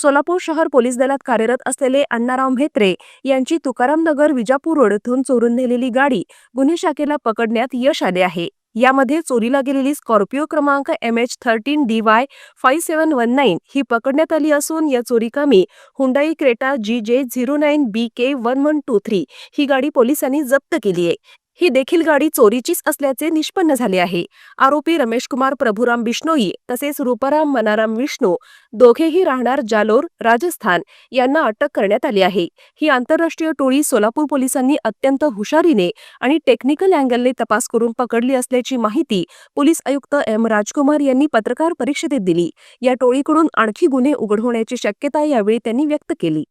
सोलापूर शहर पोलीस दलात कार्यरत असलेले अण्णाराव म्हेत्रे यांची तुकारामनगर विजापूर रोड इथून चोरून नेलेली गाडी गुन्हे शाखेला पकडण्यात यश आले आहे. यामध्ये चोरीला गेलेली स्कॉर्पिओ क्रमांक M H thirteen D Y five seven one nine ही पकडण्यात आली असून या चोरीकामी Hyundai Creta G J zero nine B K one one two three ही गाडी पोलिसांनी जप्त केली आहे. ही देखील गाडी चोरीचीच असल्याचे निष्पन्न झाले आहे. आरोपी रमेश कुमार प्रभुराम बिष्णोई तसेच रूपाराम मनाराम विष्णू दोघेही राहणार जालोर राजस्थान यांना अटक करण्यात आली आहे. ही आंतरराष्ट्रीय टोळी सोलापूर पोलिसांनी अत्यंत हुशारीने आणि टेक्निकल अँगलने तपास करून पकडली असल्याची माहिती पोलीस आयुक्त एम राजकुमार यांनी पत्रकार परिषदेत दिली. या टोळीकडून आणखी गुन्हे उघड होण्याची शक्यता यावेळी त्यांनी व्यक्त केली.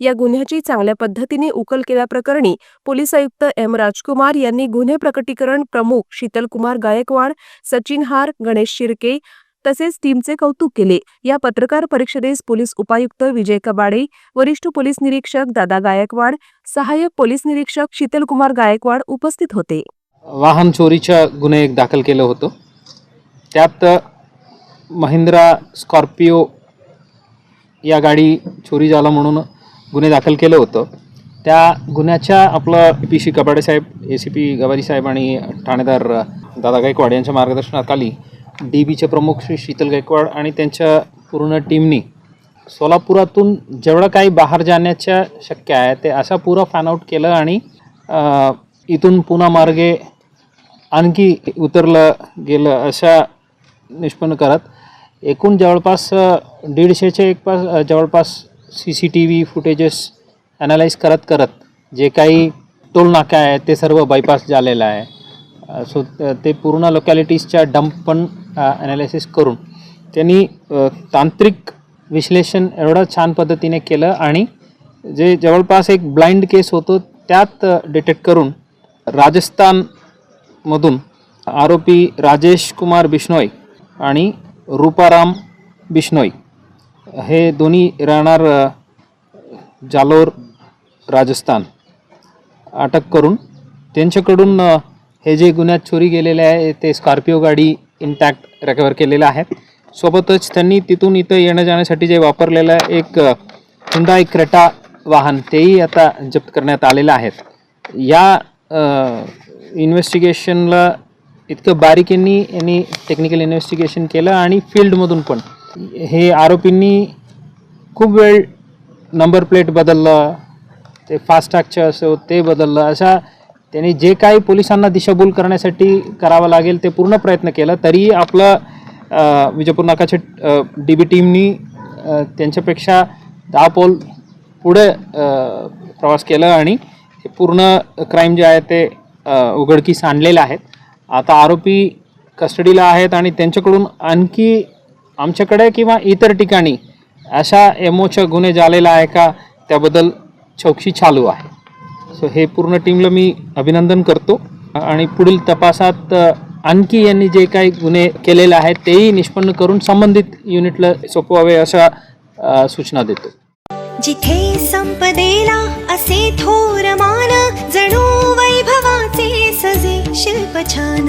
या गुन्ह्याची चांगल्या पद्धतीने उकल केल्याप्रकरणी पोलीस आयुक्त एम राजकुमार यांनी गुन्हे प्रकटीकरण प्रमुख शीतलकुमार गायकवाड सचिन हार गणेश शिर्के तसेच टीमचे कौतुक केले. या पत्रकार परिषदेस पोलीस उपायुक्त विजय कबाडे वरिष्ठ पोलीस निरीक्षक दादा गायकवाड सहाय्यक पोलीस निरीक्षक शीतलकुमार गायकवाड उपस्थित होते. वाहन चोरीच्या गुन्हे एक दाखल केलं होतं. त्यात महिंद्रा स्कॉर्पिओ या गाडी चोरी झाला म्हणून गुन्हे दाखल केलं होतं. त्या गुन्ह्याच्या आपलं P C Kapade Saheb A C P Gawari साहेब आणि ठाणेदार दादा गायकवाड यांच्या मार्गदर्शनाखाली डी बीचे प्रमुख श्री शीतल गायकवाड आणि त्यांच्या पूर्ण टीमनी सोलापुरातून जेवढं काही बाहेर जाण्याच्या शक्य आहे ते असा पुरा फॅन आउट केलं आणि इथून पुन्हा मार्गे आणखी उतरलं गेलं अशा निष्पन्न करत. एकूण जवळपास दीडशेचे एक पास जवळपास C C T V footages analyse करत करत जे काही टोलनाक्या आहेत आहे ते सर्व बायपास झालेलं आहे. सो ते पूर्ण लोकॅलिटीजच्या डंप पण ॲनालिसिस करून त्यांनी तांत्रिक विश्लेषण एवढं छान पद्धतीने केलं आणि जे जवळपास एक ब्लाइंड केस होतो त्यात डिटेक्ट करून राजस्थानमधून आरोपी राजेश कुमार बिश्नोई आणि रूपाराम बिश्नोई हे दोन्ही राहणार जालोर राजस्थान. अटक करून त्यांच्याकडून हे जे गुन्ह्यात चोरी गेलेले आहे ते स्कॉर्पिओ गाडी इंटॅक्ट रेकवर केलेलं आहे सोबतच त्यांनी तिथून इथं येण्या जाण्यासाठी जे वापरलेलं एक अ, एक क्रेटा वाहन तेही आता जप्त करण्यात आलेलं आहेत या इन्व्हेस्टिगेशनला इतकं बारीकींनी यांनी टेक्निकल इन्व्हेस्टिगेशन केलं आणि फील्डमधून पण हे आरोपींनी खूप वेळ नंबर प्लेट बदललं ते फास्टॅगचं असो ते बदललं अशा त्यांनी जे काही पोलिसांना दिशाभूल करण्यासाठी करावं लागेल ते पूर्ण प्रयत्न केला. तरीही आपलं विजयपूर नाकाच्या डी बी टीमनी त्यांच्यापेक्षा दहा पोल पुढे प्रवास केला आणि पूर्ण क्राईम जे आहे ते उघडकीस आणलेले आहेत. आता आरोपी कस्टडीला आहेत आणि त्यांच्याकडून आणखी आमच्याकडे किंवा इतर ठिकाणी अशा एमओच्या गुन्हे झालेला आहे का? त्याबद्दल चौकशी चालू आहे. सो हे पूर्ण टीमला मी अभिनंदन करतो. आणि पुढील तपासात आणखी यांनी जे काही गुन्हे केलेले आहेत तेही निष्पन्न करून संबंधित युनिटला सोपवावे अशा सूचना देतो. जिथे संपदेला असे थोर मान जणू वैभवाचे सजे शिल्प छान.